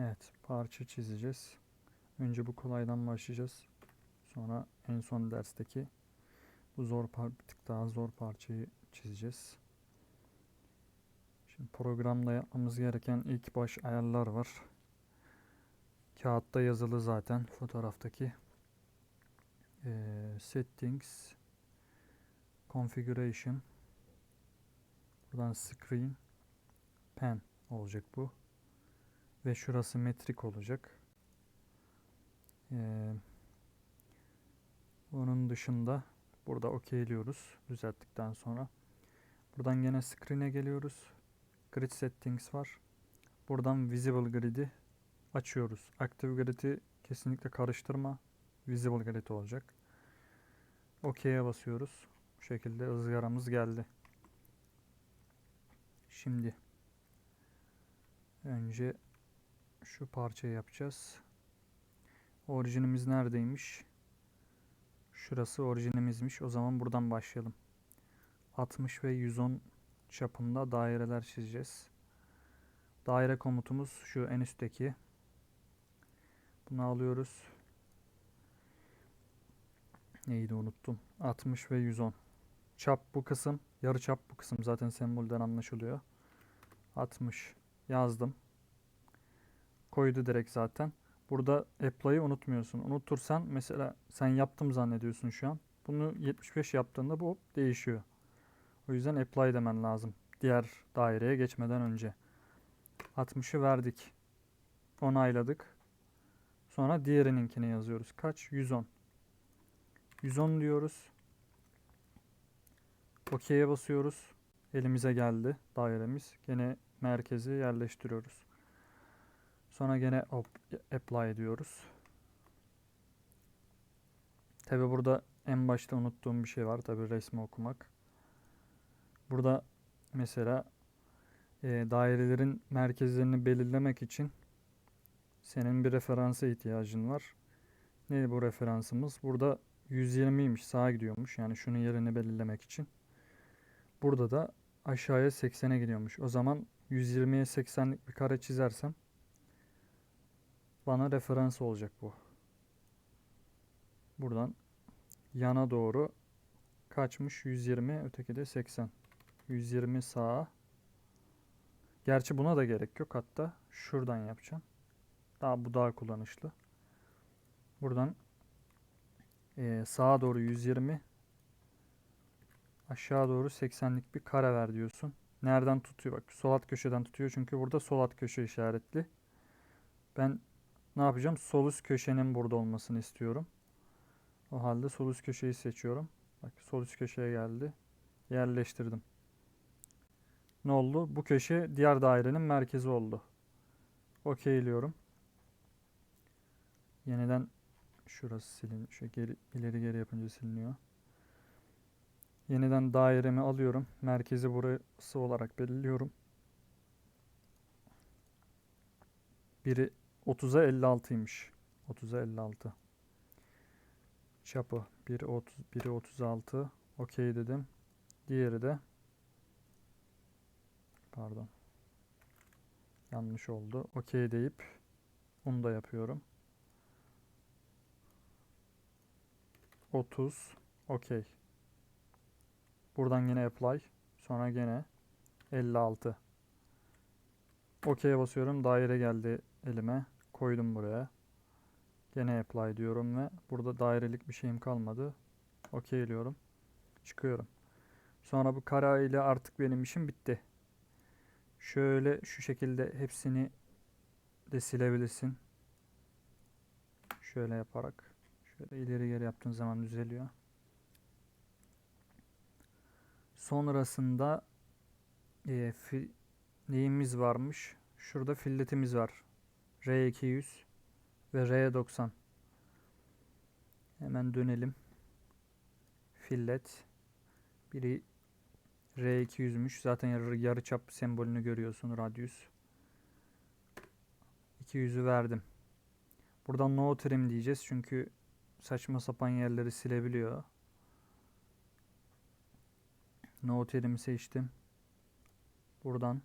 Evet, parça çizeceğiz. Önce bu kolaydan başlayacağız. Sonra en son dersteki bu zor par bir tık daha zor parçayı çizeceğiz. Şimdi programda yapmamız gereken ilk baş ayarlar var. Kağıtta yazılı zaten fotoğraftaki. Ee, settings, configuration, buradan screen, pen olacak bu. Ve şurası metrik olacak. Ee, onun dışında burada okeyliyoruz düzelttikten sonra. Buradan gene screen'e geliyoruz. Grid settings var. Buradan visible grid'i açıyoruz. Active grid'i kesinlikle karıştırma. Visible grid olacak. OK'ye basıyoruz. Bu şekilde ızgaramız geldi. Şimdi önce şu parçayı yapacağız. Orijinimiz neredeymiş? Şurası orijinimizmiş. O zaman buradan başlayalım. 60 ve 110 çapında daireler çizeceğiz. Daire komutumuz şu en üstteki. Bunu alıyoruz. Neydi unuttum. 60 ve 110. Çap bu kısım. Yarı çap bu kısım. Zaten sembolden anlaşılıyor. 60 yazdım. Koydu direkt zaten. Burada apply'ı unutmuyorsun. Unutursan mesela sen yaptım zannediyorsun şu an. Bunu 75 yaptığında bu hop değişiyor. O yüzden apply demen lazım. Diğer daireye geçmeden önce. 60'ı verdik. Onayladık. Sonra diğerininkini yazıyoruz. Kaç? 110. 110 diyoruz. OK'ye basıyoruz. Elimize geldi dairemiz. Gene merkezi yerleştiriyoruz. Sonra gene apply diyoruz. Tabi burada en başta unuttuğum bir şey var. Tabi resmi okumak. Burada mesela e, dairelerin merkezlerini belirlemek için senin bir referansa ihtiyacın var. Ne bu referansımız? Burada 120'ymiş sağa gidiyormuş. Yani şunun yerini belirlemek için. Burada da aşağıya 80'e gidiyormuş. O zaman 120'ye 80'lik bir kare çizersem bana referans olacak bu. Buradan yana doğru kaçmış 120 öteki de 80. 120 sağa. Gerçi buna da gerek yok hatta şuradan yapacağım. Daha bu daha kullanışlı. Buradan e, sağa doğru 120 aşağı doğru 80'lik bir kare ver diyorsun. Nereden tutuyor? Bak sol alt köşeden tutuyor çünkü burada sol alt köşe işaretli. Ben ne yapacağım? Sol üst köşenin burada olmasını istiyorum. O halde sol üst köşeyi seçiyorum. Bak sol üst köşeye geldi. Yerleştirdim. Ne oldu? Bu köşe diğer dairenin merkezi oldu. Okeyliyorum. Yeniden şurası silin. Şu geri, ileri geri yapınca siliniyor. Yeniden dairemi alıyorum. Merkezi burası olarak belirliyorum. Biri 30'a 56'ymış. 30'a 56. Çapı 1'i 30 1'i 36. Okey dedim. Diğeri de pardon. Yanlış oldu. Okey deyip onu da yapıyorum. 30 okey. Buradan yine apply. Sonra gene 56. OK'ye basıyorum. Daire geldi elime. Koydum buraya. Gene apply diyorum ve burada dairelik bir şeyim kalmadı. Okeyliyorum. Çıkıyorum. Sonra bu kara ile artık benim işim bitti. Şöyle şu şekilde hepsini de silebilirsin. Şöyle yaparak. Şöyle ileri geri yaptığın zaman düzeliyor. Sonrasında e, neyimiz varmış? Şurada filletimiz var. R200 ve R90. Hemen dönelim. Fillet. Biri R200'müş. Zaten yarı, yarı çap sembolünü görüyorsun. Radius. 200'ü verdim. Buradan no trim diyeceğiz. Çünkü saçma sapan yerleri silebiliyor. No trim'i seçtim. Buradan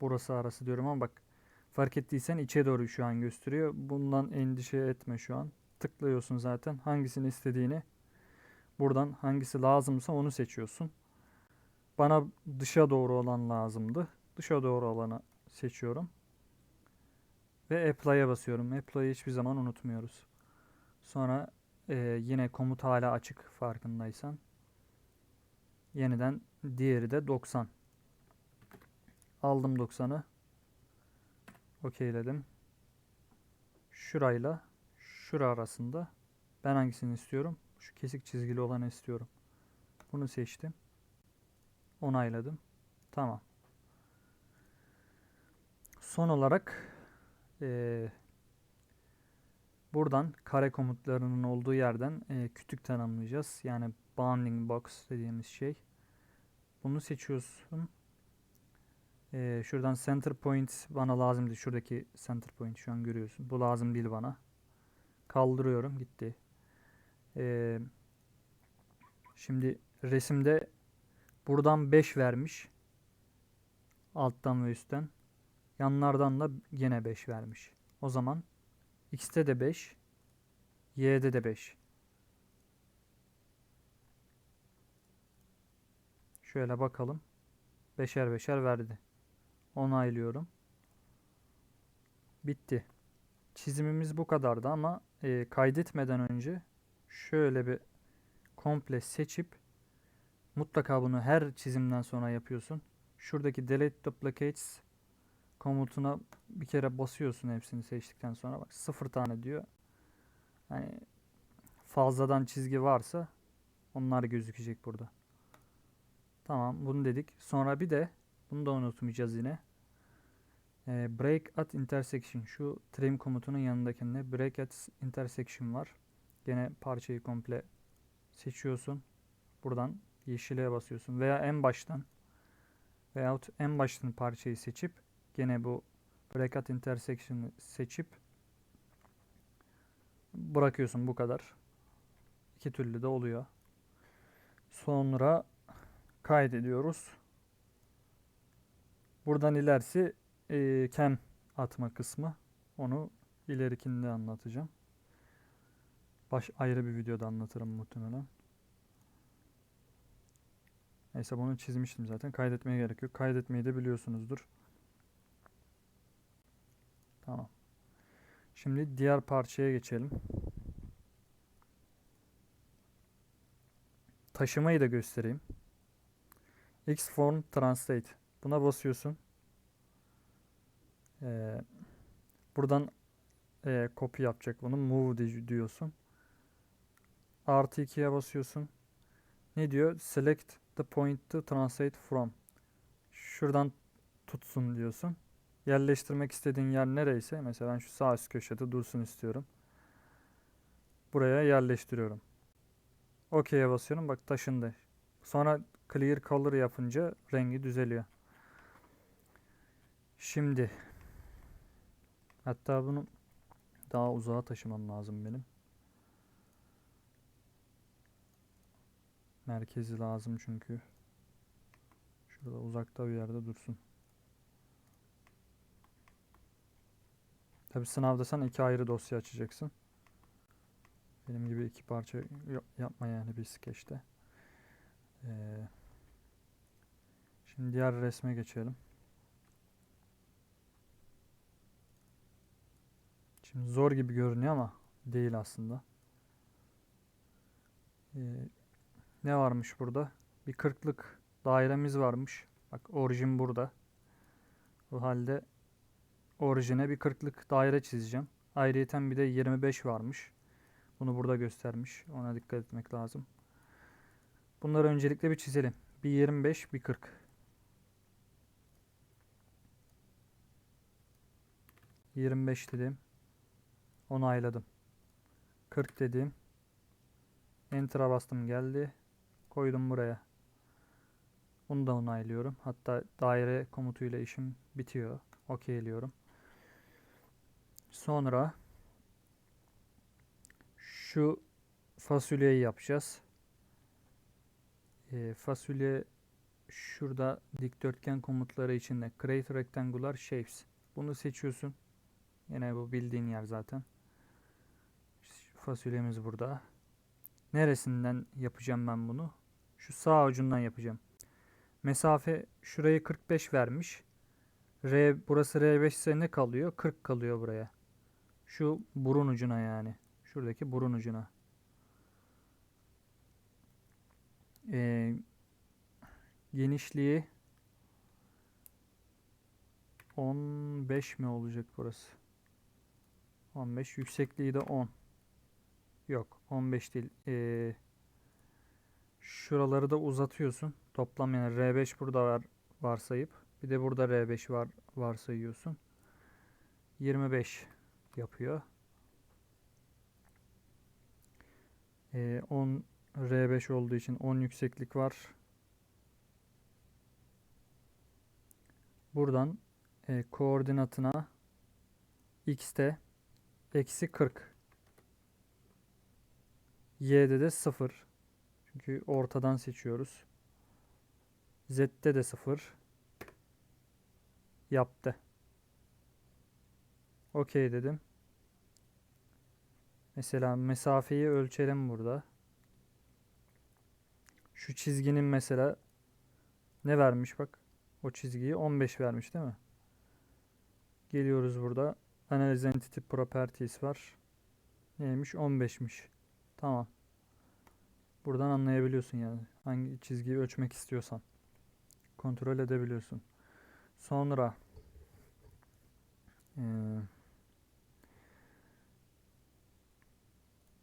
burası arası diyorum ama bak Fark ettiysen içe doğru şu an gösteriyor. Bundan endişe etme şu an. Tıklıyorsun zaten. Hangisini istediğini buradan hangisi lazımsa onu seçiyorsun. Bana dışa doğru olan lazımdı. Dışa doğru olanı seçiyorum. Ve apply'a basıyorum. Apply'ı hiçbir zaman unutmuyoruz. Sonra e, yine komut hala açık farkındaysan. Yeniden diğeri de 90. Aldım 90'ı. Okeyledim. Şurayla şura arasında ben hangisini istiyorum? Şu kesik çizgili olanı istiyorum. Bunu seçtim. Onayladım. Tamam. Son olarak eee, buradan kare komutlarının olduğu yerden eee, kütük tanımlayacağız. Yani bounding box dediğimiz şey. Bunu seçiyorsun. Eee, şuradan center point bana lazım değil. Şuradaki center point şu an görüyorsun. Bu lazım değil bana. Kaldırıyorum. Gitti. Eee, şimdi resimde buradan 5 vermiş. Alttan ve üstten. Yanlardan da yine 5 vermiş. O zaman X'te de 5, Y'de de 5. Şöyle bakalım. Beşer beşer verdi. Onaylıyorum. Bitti. Çizimimiz bu kadardı ama e, kaydetmeden önce şöyle bir komple seçip mutlaka bunu her çizimden sonra yapıyorsun. Şuradaki delete duplicates komutuna bir kere basıyorsun hepsini seçtikten sonra bak sıfır tane diyor. Hani fazladan çizgi varsa onlar gözükecek burada. Tamam bunu dedik. Sonra bir de bunu da unutmayacağız yine. Ee, break at intersection şu trim komutunun yanındakinde break at intersection var. Gene parçayı komple seçiyorsun. Buradan yeşile basıyorsun veya en baştan veyahut en baştan parçayı seçip gene bu break at intersection'ı seçip bırakıyorsun bu kadar. İki türlü de oluyor. Sonra kaydediyoruz. Buradan ilerisi e, kem atma kısmı. Onu ilerikinde anlatacağım. Baş ayrı bir videoda anlatırım muhtemelen. Neyse bunu çizmiştim zaten. Kaydetmeye gerek yok. Kaydetmeyi de biliyorsunuzdur. Tamam. Şimdi diğer parçaya geçelim. Taşımayı da göstereyim. Xform Translate. Buna basıyorsun. Ee, buradan e, copy yapacak bunu. Move di- diyorsun. Artı 2'ye basıyorsun. Ne diyor? Select the point to translate from. Şuradan tutsun diyorsun. Yerleştirmek istediğin yer nereyse mesela ben şu sağ üst köşede dursun istiyorum. Buraya yerleştiriyorum. OK'ye basıyorum. Bak taşındı. Sonra clear color yapınca rengi düzeliyor. Şimdi hatta bunu daha uzağa taşımam lazım benim. Merkezi lazım çünkü. Şurada uzakta bir yerde dursun. Tabi sınavdasan iki ayrı dosya açacaksın. Benim gibi iki parça yapma yani bir skeçte. Ee, şimdi diğer resme geçelim. Şimdi zor gibi görünüyor ama değil aslında. Ee, ne varmış burada? Bir kırklık dairemiz varmış. Bak orijin burada. O halde orijine bir kırklık daire çizeceğim. Ayrıyeten bir de 25 varmış. Bunu burada göstermiş. Ona dikkat etmek lazım. Bunları öncelikle bir çizelim. Bir 25, bir 40. ...25 dedim. Onayladım. 40 dedim. Enter'a bastım geldi. Koydum buraya. Bunu da onaylıyorum. Hatta daire komutuyla işim bitiyor. Okeyliyorum. Sonra şu fasulyeyi yapacağız. Ee, fasulye şurada dikdörtgen komutları içinde create rectangular shapes. Bunu seçiyorsun. Yine bu bildiğin yer zaten. Fasulyemiz burada. Neresinden yapacağım ben bunu? Şu sağ ucundan yapacağım. Mesafe şurayı 45 vermiş. R burası R5 ise ne kalıyor? 40 kalıyor buraya. Şu burun ucuna yani. Şuradaki burun ucuna. Ee, genişliği 15 mi olacak burası? 15. Yüksekliği de 10. Yok 15 değil. Ee, şuraları da uzatıyorsun. Toplam yani R5 burada var varsayıp bir de burada R5 var varsayıyorsun. 25 yapıyor. Ee, 10 R5 olduğu için 10 yükseklik var. Buradan e, koordinatına x'te eksi 40. Y'de de 0. Çünkü ortadan seçiyoruz. Z'de de 0. Yaptı. Okey dedim. Mesela mesafeyi ölçelim burada. Şu çizginin mesela ne vermiş bak. O çizgiyi 15 vermiş değil mi? Geliyoruz burada. Analiz Entity Properties var. Neymiş? 15'miş. Tamam. Buradan anlayabiliyorsun yani. Hangi çizgiyi ölçmek istiyorsan. Kontrol edebiliyorsun. Sonra eee,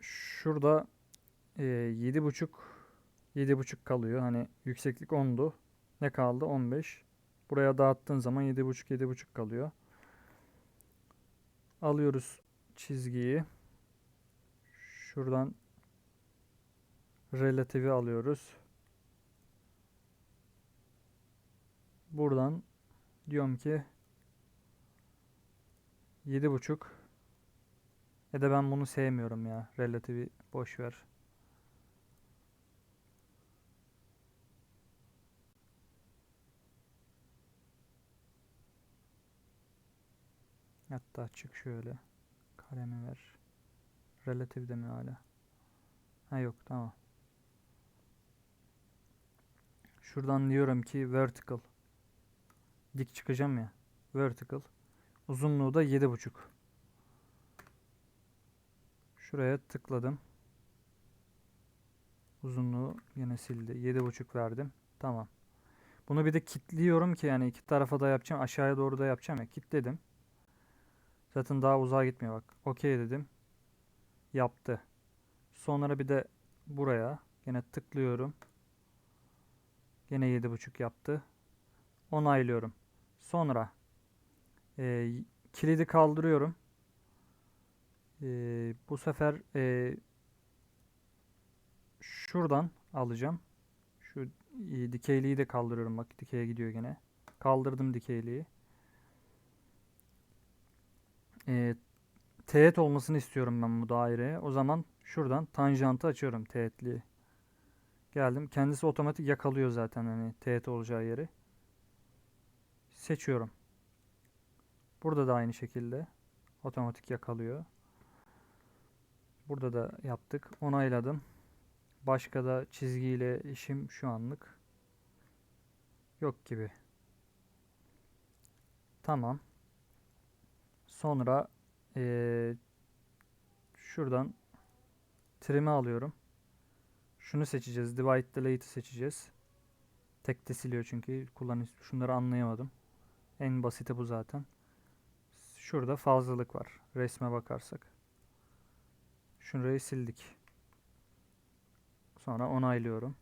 şurada eee 7.5 7.5 kalıyor. Hani yükseklik 10'du. Ne kaldı? 15. Buraya dağıttığın zaman 7.5 7.5 kalıyor. Alıyoruz çizgiyi. Şuradan relativi alıyoruz. Buradan diyorum ki 7.5 ya da ben bunu sevmiyorum ya. Relativi boş ver. Hatta çık şöyle. Kalemi ver. Relatif de mi hala? Ha yok tamam. Şuradan diyorum ki vertical. Dik çıkacağım ya. Vertical. Uzunluğu da 7.5. Şuraya tıkladım. Uzunluğu yine sildi. 7.5 verdim. Tamam. Bunu bir de kilitliyorum ki yani iki tarafa da yapacağım. Aşağıya doğru da yapacağım ya. Kilitledim. Zaten daha uzağa gitmiyor bak. Okey dedim. Yaptı. Sonra bir de buraya yine tıklıyorum. Yine 7.5 yaptı. Onaylıyorum. Sonra e, kilidi kaldırıyorum. E, bu sefer e, şuradan alacağım. Şu e, dikeyliği de kaldırıyorum. Bak dikeye gidiyor gene. Kaldırdım dikeyliği. E, teğet olmasını istiyorum ben bu daireye. O zaman şuradan tanjantı açıyorum teğetliği. Geldim. Kendisi otomatik yakalıyor zaten hani teğet olacağı yeri. Seçiyorum. Burada da aynı şekilde otomatik yakalıyor. Burada da yaptık. Onayladım. Başka da çizgiyle işim şu anlık yok gibi. Tamam. Sonra eee, şuradan trim'i alıyorum. Şunu seçeceğiz. Divide Delete'i seçeceğiz. Tek de siliyor çünkü. Kullanış şunları anlayamadım. En basiti bu zaten. Şurada fazlalık var. Resme bakarsak. Şurayı sildik. Sonra onaylıyorum.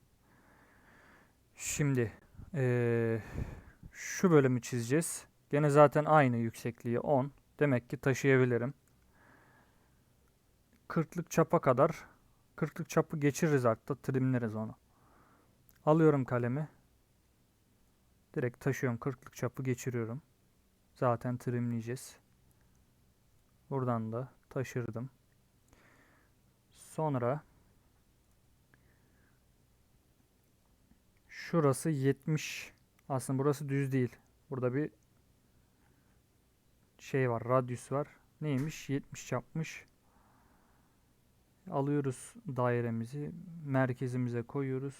Şimdi eee, şu bölümü çizeceğiz. Gene zaten aynı yüksekliği 10. Demek ki taşıyabilirim. 40'lık çapa kadar 40'lık çapı geçiririz hatta trimleriz onu. Alıyorum kalemi. Direkt taşıyorum 40'lık çapı geçiriyorum. Zaten trimleyeceğiz. Buradan da taşırdım. Sonra şurası 70. Aslında burası düz değil. Burada bir şey var, radyüs var. Neymiş? 70 çapmış. Alıyoruz dairemizi, merkezimize koyuyoruz.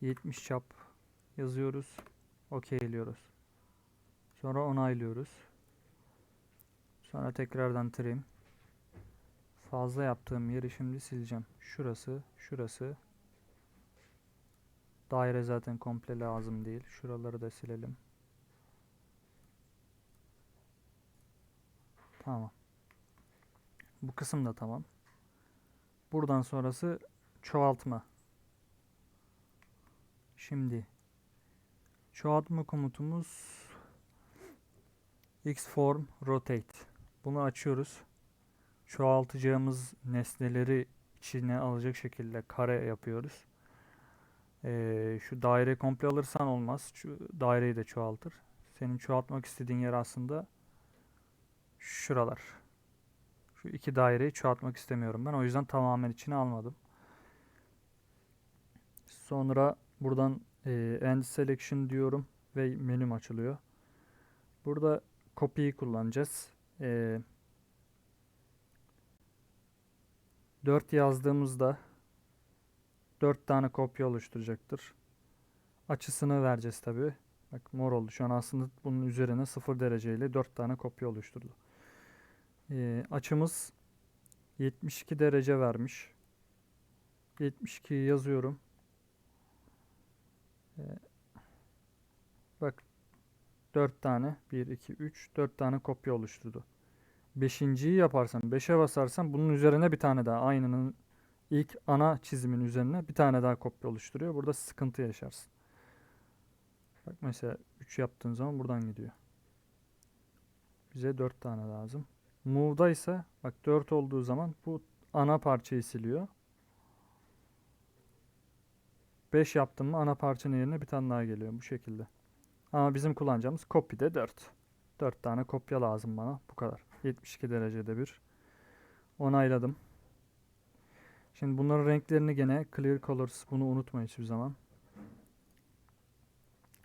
70 çap yazıyoruz. Okeyliyoruz. Sonra onaylıyoruz. Sonra tekrardan trim. Fazla yaptığım yeri şimdi sileceğim. Şurası, şurası. Daire zaten komple lazım değil. Şuraları da silelim. Tamam. Bu kısım da tamam. Buradan sonrası çoğaltma. Şimdi çoğaltma komutumuz xform rotate. Bunu açıyoruz. Çoğaltacağımız nesneleri içine alacak şekilde kare yapıyoruz. Ee, şu daire komple alırsan olmaz. Şu daireyi de çoğaltır. Senin çoğaltmak istediğin yer aslında şuralar. Şu iki daireyi çoğaltmak istemiyorum ben. O yüzden tamamen içine almadım. Sonra buradan e, End Selection diyorum ve menüm açılıyor. Burada copy'yi kullanacağız. E, 4 yazdığımızda 4 tane kopya oluşturacaktır. Açısını vereceğiz tabi. Bak mor oldu. Şu an aslında bunun üzerine 0 dereceyle 4 tane kopya oluşturdu. Ee, açımız 72 derece vermiş. 72 yazıyorum. Ee, bak 4 tane 1 2 3 4 tane kopya oluşturdu. Beşinciyi yaparsan 5'e basarsan bunun üzerine bir tane daha aynının ilk ana çizimin üzerine bir tane daha kopya oluşturuyor. Burada sıkıntı yaşarsın. Bak mesela 3 yaptığın zaman buradan gidiyor. Bize 4 tane lazım. Move'da ise bak 4 olduğu zaman bu ana parçayı siliyor. 5 yaptım mı ana parçanın yerine bir tane daha geliyor bu şekilde. Ama bizim kullanacağımız copy'de 4. 4 tane kopya lazım bana. Bu kadar. 72 derecede bir. Onayladım. Şimdi bunların renklerini gene clear colors bunu unutmayın hiçbir zaman.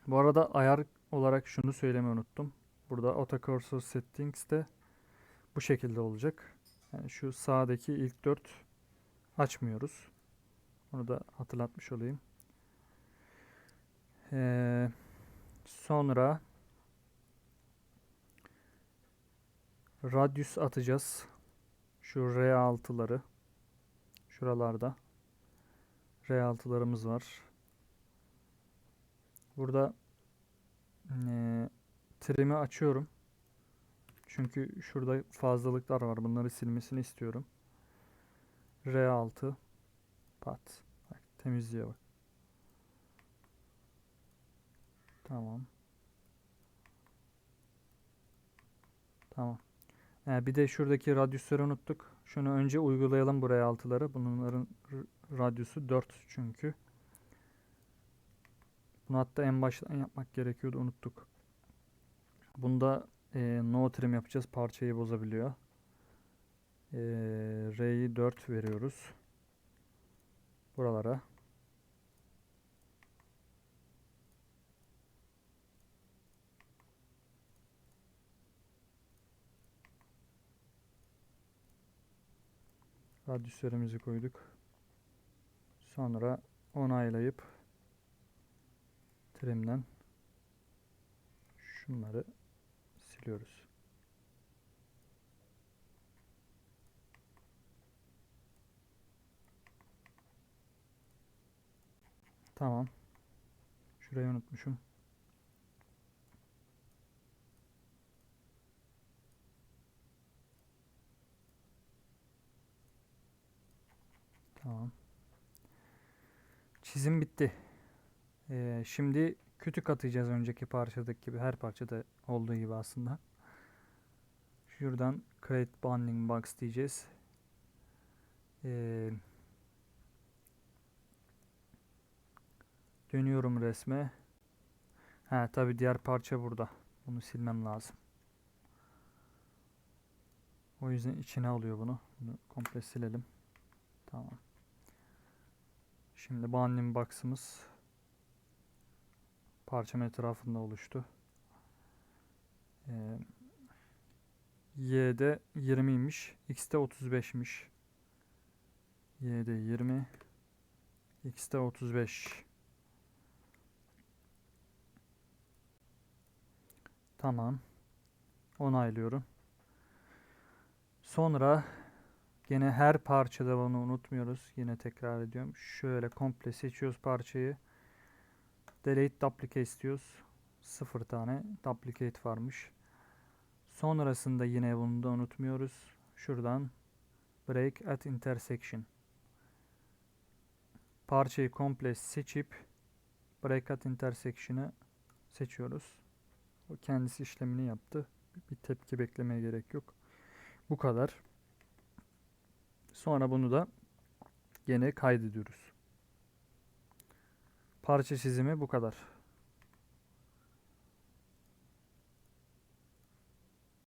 Bu arada ayar olarak şunu söylemeyi unuttum. Burada auto cursor settings de bu şekilde olacak. Yani şu sağdaki ilk 4 açmıyoruz. Onu da hatırlatmış olayım. Ee, sonra Radius atacağız. Şu R6'ları. Şuralarda. R6'larımız var. Burada e, trim'i açıyorum. Çünkü şurada fazlalıklar var. Bunları silmesini istiyorum. R6 pat. Bak, temizliğe bak. Tamam. Tamam. Ee, bir de şuradaki radyüsleri unuttuk. Şunu önce uygulayalım buraya altıları. Bunların radyusu 4 çünkü. Bunu hatta en baştan yapmak gerekiyordu unuttuk. Bunda e, no trim yapacağız. Parçayı bozabiliyor. E, R'yi 4 veriyoruz. Buralara. Radyüslerimizi koyduk. Sonra onaylayıp trimden şunları siliyoruz. Tamam. Şurayı unutmuşum. Tamam. Çizim bitti. Ee, şimdi kütük atacağız önceki parçadaki gibi. Her parçada olduğu gibi aslında. Şuradan create bounding box diyeceğiz. Ee, dönüyorum resme. Ha tabi diğer parça burada. Bunu silmem lazım. O yüzden içine alıyor bunu. Bunu komple silelim. Tamam. Şimdi bounding box'ımız parçam etrafında oluştu. Ee, Y'de 20'ymiş. X'te 35'miş. Y'de 20. X'te 35. Tamam. Onaylıyorum. Sonra Yine her parçada bunu unutmuyoruz. Yine tekrar ediyorum. Şöyle komple seçiyoruz parçayı. Delete duplicate istiyoruz. Sıfır tane duplicate varmış. Sonrasında yine bunu da unutmuyoruz. Şuradan break at intersection. Parçayı komple seçip break at intersection'ı seçiyoruz. O kendisi işlemini yaptı. Bir tepki beklemeye gerek yok. Bu kadar. Sonra bunu da gene kaydediyoruz. Parça çizimi bu kadar.